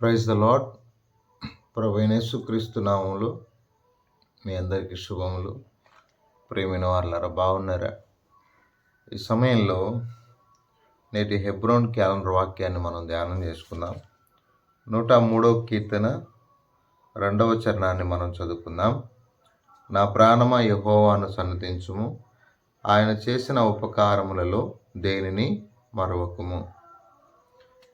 Praise the lord ప్రభు క్రీస్తు నామములు మీ అందరికీ శుభములు. ప్రేమైన వాళ్ళారా బాగున్నారా? ఈ సమయంలో నేటి హెబ్రోన్ క్యాలెండర్ వాక్యాన్ని మనం ధ్యానం చేసుకుందాం. నూట మూడవ కీర్తన రెండవ చరణాన్ని మనం చదువుకుందాం. నా ప్రాణమ యహోవాను సన్నతించుము. ఆయన చేసిన ఉపకారములలో దేనిని మరొకము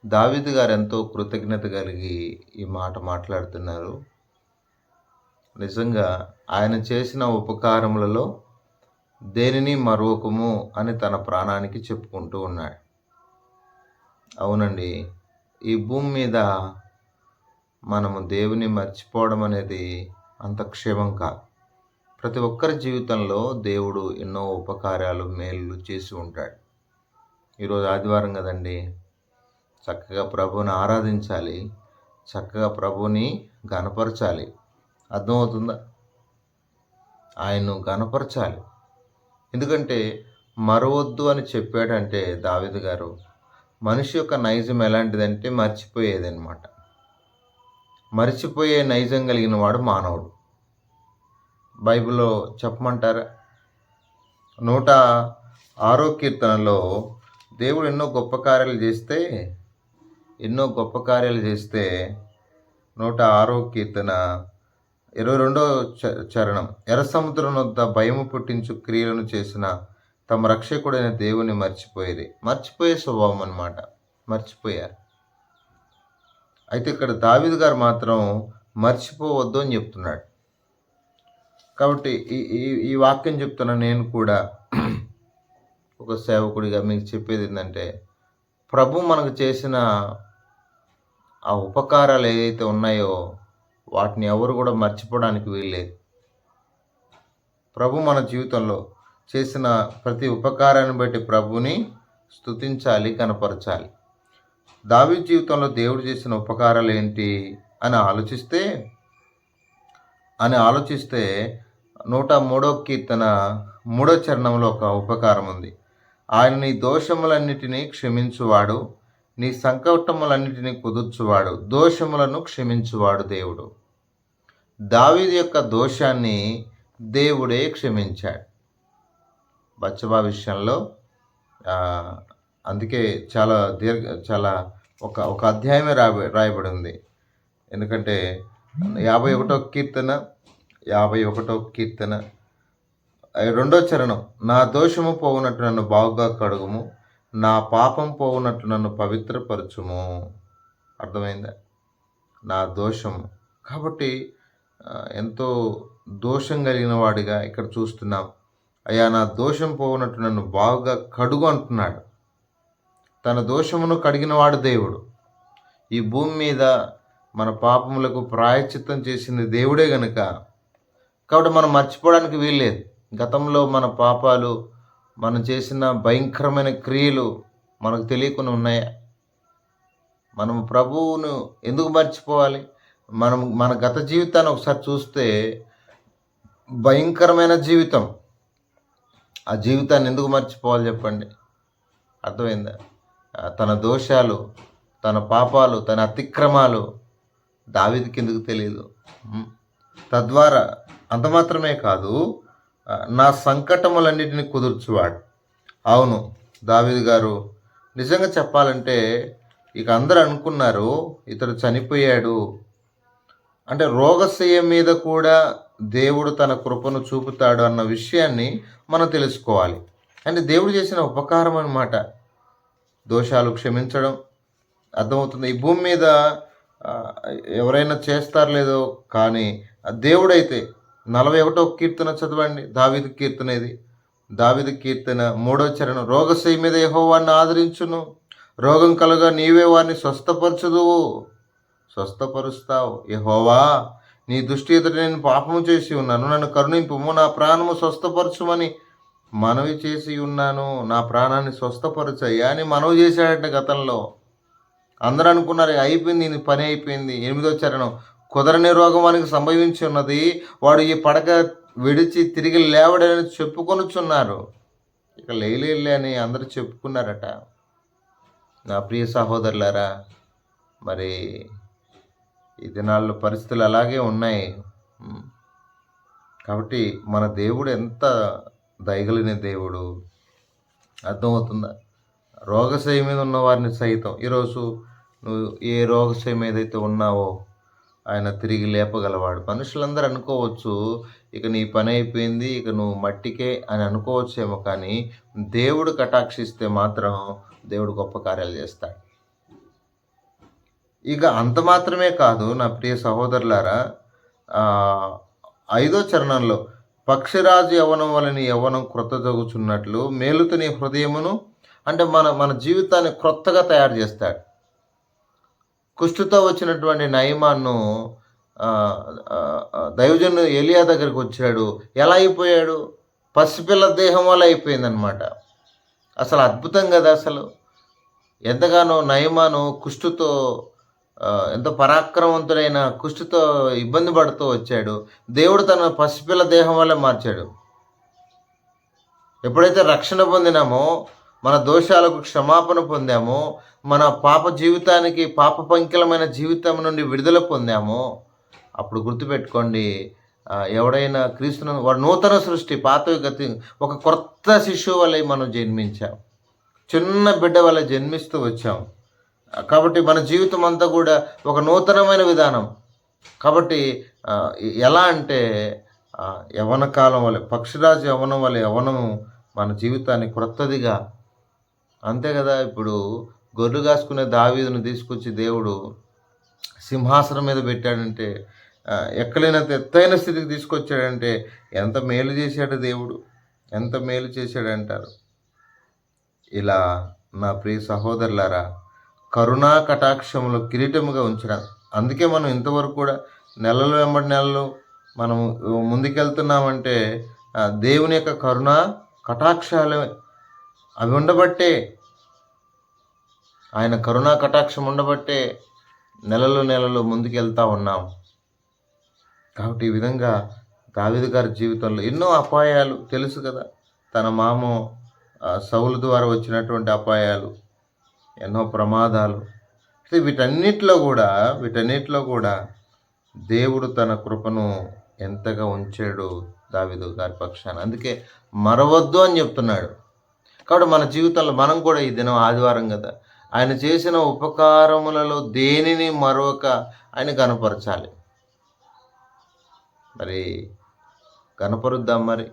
దావిద్ గారు ఎంతో కృతజ్ఞత కలిగి ఈ మాట మాట్లాడుతున్నారు. నిజంగా ఆయన చేసిన ఉపకారములలో దేనిని మరొకము అని తన ప్రాణానికి చెప్పుకుంటూ ఉన్నాడు. అవునండి ఈ భూమి మీద మనము దేవుని మర్చిపోవడం అనేది అంత క్షేమం కాదు. ప్రతి ఒక్కరి జీవితంలో దేవుడు ఎన్నో ఉపకారాలు మేలు చేసి ఉంటాడు. ఈరోజు ఆదివారం కదండి చక్కగా ప్రభువుని ఆరాధించాలి చక్కగా ప్రభుని గనపరచాలి అర్థమవుతుందా? ఆయన్ను గనపరచాలి ఎందుకంటే మరవద్దు అని చెప్పాడంటే దావిద్ గారు మనిషి యొక్క నైజం ఎలాంటిదంటే మర్చిపోయేది అనమాట మర్చిపోయే నైజం కలిగిన వాడు మానవుడు. బైబిల్లో చెప్పమంటారా? నూట ఆరో కీర్తనలో దేవుడు ఎన్నో గొప్ప కార్యాలు చేస్తే ఎన్నో గొప్ప కార్యాలు చేస్తే నూట ఆరో కీర్తన. ఇరవై రెండో చరణం. ఎర్ర సముద్రం వద్ద భయము పుట్టించు క్రియలను చేసిన తమ రక్షకుడైన దేవుని మర్చిపోయేది. మర్చిపోయే స్వభావం అనమాట మర్చిపోయారు. అయితే ఇక్కడ దావిద్ గారు మాత్రం మర్చిపోవద్దు అని చెప్తున్నాడు. కాబట్టి ఈ ఈ ఈ వాక్యం చెప్తున్న నేను కూడా ఒక సేవకుడిగా మీకు చెప్పేది ఏంటంటే ప్రభు మనకు చేసిన ఆ ఉపకారాలు ఏదైతే ఉన్నాయో వాటిని ఎవరు కూడా మర్చిపోవడానికి వీల్లేదు. ప్రభు మన జీవితంలో చేసిన ప్రతి ఉపకారాన్ని బట్టి ప్రభుని స్తుతించాలి కనపరచాలి. దావి జీవితంలో దేవుడు చేసిన ఉపకారాలు ఏంటి అని ఆలోచిస్తే అని ఆలోచిస్తే నూట మూడో కీర్తన మూడో చరణంలో ఒక ఉపకారం ఉంది. ఆయన నీ దోషములన్నిటినీ క్షమించువాడు నీ సంకటములన్నిటినీ కుదుర్చువాడు దోషములను క్షమించువాడు దేవుడు. దావీది యొక్క దోషాన్ని దేవుడే క్షమించాడు. బచ్చబా విషయంలో అందుకే చాలా దీర్ఘ చాలా ఒక ఒక అధ్యాయమే రాబ రాయబడి ఉంది ఎందుకంటే యాభై ఒకటో కీర్తన యాభై ఒకటో కీర్తన రెండో చరణం నా దోషము పోవునట్టు నన్ను బాగుగా కడుగుము. నా పాపం పోవునట్టు నన్ను పవిత్రపరచుము. అర్థమైందా? నా దోషము. కాబట్టి ఎంతో దోషం కలిగిన వాడిగా ఇక్కడ చూస్తున్నాం. అయ్యా నా దోషం పోవునట్టు నన్ను బాగా కడుగు అంటున్నాడు. తన దోషమును కడిగినవాడు దేవుడు. ఈ భూమి మీద మన పాపములకు ప్రాయచిత్తం చేసింది దేవుడే గనుక. కాబట్టి మనం మర్చిపోవడానికి వీల్లేదు. గతంలో మన పాపాలు మనం చేసిన భయంకరమైన క్రియలు మనకు తెలియకుండా ఉన్నాయా? మనం ప్రభువును ఎందుకు మర్చిపోవాలి? మనం మన గత జీవితాన్ని ఒకసారి చూస్తే భయంకరమైన జీవితం. ఆ జీవితాన్ని ఎందుకు మర్చిపోవాలి చెప్పండి? అర్థమైందా? తన దోషాలు తన పాపాలు తన అతిక్రమాలు దావిదికి ఎందుకు తెలియదు తద్వారా అంత మాత్రమే కాదు నా సంకటములన్నిటిని కుదుర్చువాడు. అవును దావిది గారు నిజంగా చెప్పాలంటే ఇక అందరు అనుకున్నారు ఇతడు చనిపోయాడు. అంటే రోగశయ మీద కూడా దేవుడు తన కృపను చూపుతాడు అన్న విషయాన్ని మనం తెలుసుకోవాలి. అంటే దేవుడు చేసిన ఉపకారం అనమాట దోషాలు క్షమించడం అర్థమవుతుంది. ఈ భూమి మీద ఎవరైనా చేస్తారు లేదో కానీ దేవుడైతే నలభై ఒకటో కీర్తన చదవండి. దావిదు కీర్తన ఇది. దావిదు కీర్తన మూడో చరణం. రోగశయ మీద యహోవాన్ని ఆదరించును. రోగం కలగా నీవే వారిని స్వస్థపరచుదువు. స్వస్థపరుస్తావు. యహోవా నీ దృష్టి ఎదుట నేను పాపము చేసి ఉన్నాను. నన్ను కరుణింపుము. నా ప్రాణము స్వస్థపరచుమని మనవి చేసి ఉన్నాను. నా ప్రాణాన్ని స్వస్థపరచయ్యా అని మనవి చేశాడంటే గతంలో. అందరూ అనుకున్నారు అయిపోయింది నీ పని అయిపోయింది. ఎనిమిదో చరణం. కుదరని రోగం వానికి సంభవించి ఉన్నది. వాడు ఈ పడక విడిచి తిరిగి లేవడని చెప్పుకొనుచున్నారు. ఇక లేలే అని అందరూ చెప్పుకున్నారట. నా ప్రియ సహోదరులారా మరి ఈ దినాల్లో పరిస్థితులు అలాగే ఉన్నాయి. కాబట్టి మన దేవుడు ఎంత దయగలిగిన దేవుడు. అర్థమవుతుందా? రోగశయ మీద ఉన్న వారిని సైతం. ఈరోజు నువ్వు ఏ రోగశయం ఏదైతే ఉన్నావో ఆయన తిరిగి లేపగలవాడు. మనుషులందరూ అనుకోవచ్చు ఇక నీ పని అయిపోయింది ఇక నువ్వు మట్టికే అని అనుకోవచ్చేమో కానీ దేవుడు కటాక్షిస్తే మాత్రం దేవుడు గొప్ప కార్యాలు చేస్తాడు. ఇక అంత మాత్రమే కాదు నా ప్రియ సహోదరులారా ఐదో చరణంలో పక్షిరాజు యవనం వలని యవనం క్రొత్త జగుచున్నట్లు మేలుతో హృదయమును అంటే మన మన జీవితాన్ని క్రొత్తగా తయారు చేస్తాడు. కుష్టుతో వచ్చినటువంటి నయమాన్ను ఆ, దైవజను ఎలియా దగ్గరికి వచ్చాడు. ఎలా అయిపోయాడు? పసిపిల్ల దేహం వల్ల అయిపోయిందనమాట అసలు అద్భుతం కదా అసలు. ఎంతగానో నయమాను కుష్టుతో ఎంతో పరాక్రమవంతుడైన కుష్టుతో ఇబ్బంది పడుతూ వచ్చాడు. దేవుడు తన పసిపిల్ల దేహం వల్లే మార్చాడు. ఎప్పుడైతే రక్షణ పొందినామో మన దోషాలకు క్షమాపణ పొందాము. మన పాప జీవితానికి పాప పంకిలమైన జీవితం నుండి విడుదల పొందాము. అప్పుడు గుర్తుపెట్టుకోండి ఎవడైనా క్రీస్తును వాడు నూతన సృష్టి పాత గతి ఒక కొత్త శిశువు వలె మనం జన్మించాం. చిన్న బిడ్డ వల్ల జన్మిస్తూ వచ్చాం. కాబట్టి మన జీవితం అంతా కూడా ఒక నూతనమైన విధానం. కాబట్టి ఎలా అంటే యవన కాలం వల్ల పక్షిరాజు యవనం వల్ల యవనము మన జీవితాన్ని క్రొత్తదిగా అంతే కదా ఇప్పుడు గొర్రెలు కాసుకునే దావీదును తీసుకొచ్చి దేవుడు సింహాసనం మీద పెట్టాడంటే ఎక్కడైనా ఎక్కడైనంత ఎత్తైన స్థితికి తీసుకొచ్చాడంటే ఎంత మేలు చేశాడు దేవుడు ఎంత మేలు చేశాడు అంటారు. ఇలా నా ప్రియ సహోదరులారా కరుణా కటాక్షములు కిరీటముగా ఉంచడం. అందుకే మనం ఇంతవరకు కూడా నెలలు వెంబడి నెలలు మనం ముందుకెళ్తున్నామంటే దేవుని యొక్క కరుణా కటాక్షాలు అవి ఉండబట్టే ఆయన కరుణా కటాక్షం ఉండబట్టే నెలలు నెలలు ముందుకెళ్తా ఉన్నాం. కాబట్టి ఈ విధంగా దావిదు గారి జీవితంలో ఎన్నో అపాయాలు తెలుసు కదా. తన మామ సౌలు ద్వారా వచ్చినటువంటి అపాయాలు ఎన్నో ప్రమాదాలు. వీటన్నిటిలో కూడా వీటన్నిటిలో కూడా దేవుడు తన కృపను ఎంతగా ఉంచాడు దావిదు గారి పక్షాన. అందుకే మరవద్దు అని చెప్తున్నాడు. కాబట్టి మన జీవితంలో మనం కూడా ఈ దినం ఆదివారం కదా. ఆయన చేసిన ఉపకారములలో దేనిని మరొక ఆయన కనపరచాలి? మరి కనపరుద్దాం మరి.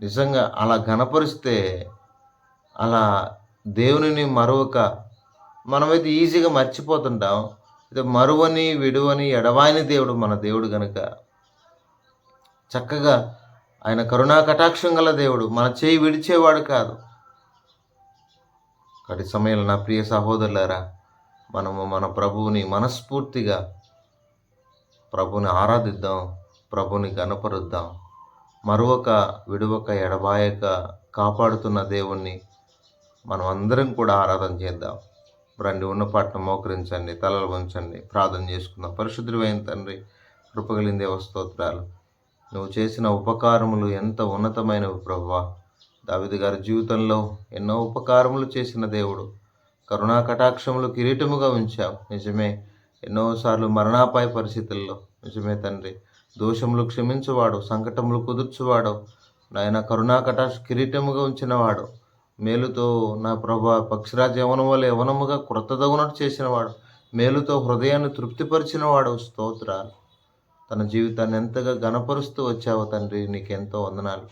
నిజంగా అలా కనపరిస్తే అలా దేవునిని మరొక మనమైతే ఈజీగా మర్చిపోతుంటాం. ఇది మరువని విడువని ఎడవాయిని దేవుడు మన దేవుడు కనుక చక్కగా ఆయన కరుణా కటాక్షం గల దేవుడు. మన చేయి విడిచేవాడు కాదు. కటి సమయంలో నా ప్రియ సహోదరులారా మనము మన ప్రభువుని మనస్ఫూర్తిగా ప్రభుని ఆరాధిద్దాం ప్రభుని గనపరుద్దాం మరొక విడువక ఎడబాయక కాపాడుతున్న దేవుణ్ణి మనం అందరం కూడా ఆరాధన చేద్దాం. రండి ఉన్న పాటను మోకరించండి తలలు ఉంచండి ప్రార్థన చేసుకుందాం. పరిశుద్ధులైన తండ్రి కృపగలిందే వస్తోత్రాలు నువ్వు చేసిన ఉపకారములు ఎంత ఉన్నతమైనవి ప్రభువా దావిది గారి జీవితంలో ఎన్నో ఉపకారములు చేసిన దేవుడు. కరుణా కటాక్షములు కిరీటముగా ఉంచావు. నిజమే ఎన్నోసార్లు మరణాపాయ పరిస్థితుల్లో. నిజమే తండ్రి దోషములు క్షమించువాడు సంకటములు కుదుర్చువాడు. నాయన కరుణా కటాక్ష కిరీటముగా ఉంచినవాడు. మేలుతో నా ప్రభా పక్షిరాజ యవనం వల్ల యవనముగా క్రొత్తదగునట్టు చేసినవాడు. మేలుతో హృదయాన్ని తృప్తిపరిచినవాడు. స్తోత్రాలు. తన జీవితాన్ని ఎంతగా గణపరుస్తూ వచ్చావు తండ్రి నీకెంతో వందనాలు.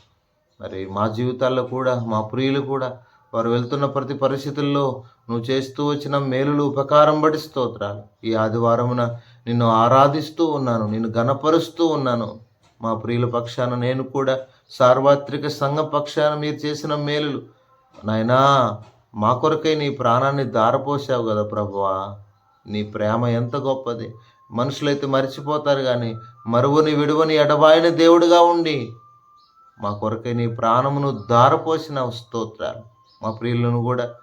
మరి మా జీవితాల్లో కూడా మా ప్రియులు కూడా వారు వెళ్తున్న ప్రతి పరిస్థితుల్లో నువ్వు చేస్తూ వచ్చిన మేలులు ఉపకారం బడి స్తోత్రాలు. ఈ ఆదివారమున నిన్ను ఆరాధిస్తూ ఉన్నాను నిన్ను గణపరుస్తూ ఉన్నాను. మా ప్రియుల పక్షాన నేను కూడా సార్వత్రిక సంఘ పక్షాన మీరు చేసిన మేలులు. నాయనా మా కొరకై నీ ప్రాణాన్ని దారపోసావు కదా ప్రభువా. నీ ప్రేమ ఎంత గొప్పది. మనుషులైతే మర్చిపోతారు కానీ మరువని విడువని ఎడబాయిన దేవుడుగా ఉండి మా కొరకై నీ ప్రాణమును దారపోసిన స్తోత్రాలు. మా ప్రియులను కూడా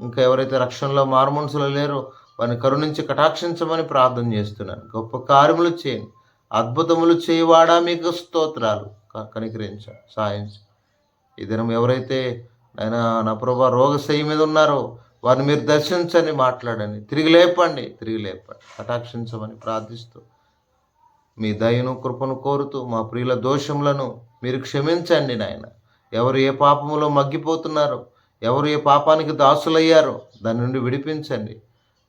ఇంకా ఎవరైతే రక్షణలో మారుమనుషులు లేరో వారిని కరుణించి కటాక్షించమని ప్రార్థన చేస్తున్నాను. గొప్ప కార్యములు చేయండి. అద్భుతములు చేయవాడా మీకు స్తోత్రాలు. కనికరించాను సాయం సాయించు ఈ దినం ఎవరైతే ఆయన నా ప్రభా రోగశయ్య మీద ఉన్నారో వారిని మీరు దర్శించని మాట్లాడండి. తిరిగి లేపండి తిరిగి లేపండి. కటాక్షించమని ప్రార్థిస్తూ మీ దయను కృపను కోరుతూ మా ప్రియుల దోషములను మీరు క్షమించండి నాయన. ఎవరు ఏ పాపములో మగ్గిపోతున్నారో ఎవరు ఏ పాపానికి దాసులయ్యారో దాని నుండి విడిపించండి.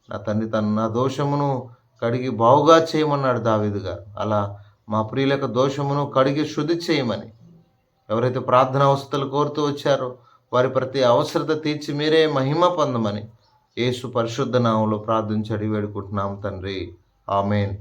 నా తండ్రి తన నా దోషమును కడిగి బావుగా చేయమన్నాడు దావిదు గారు. అలా మా ప్రియుల యొక్క దోషమును కడిగి శుద్ధి చేయమని ఎవరైతే ప్రార్థన అవస్థలు కోరుతూ వచ్చారో వారి ప్రతి అవసరత తీర్చి మీరే మహిమ పొందమని యేసు పరిశుద్ధ నామంలో ప్రార్థించి అడిగి వేడుకుంటున్నాం తండ్రి. ఆమెన్.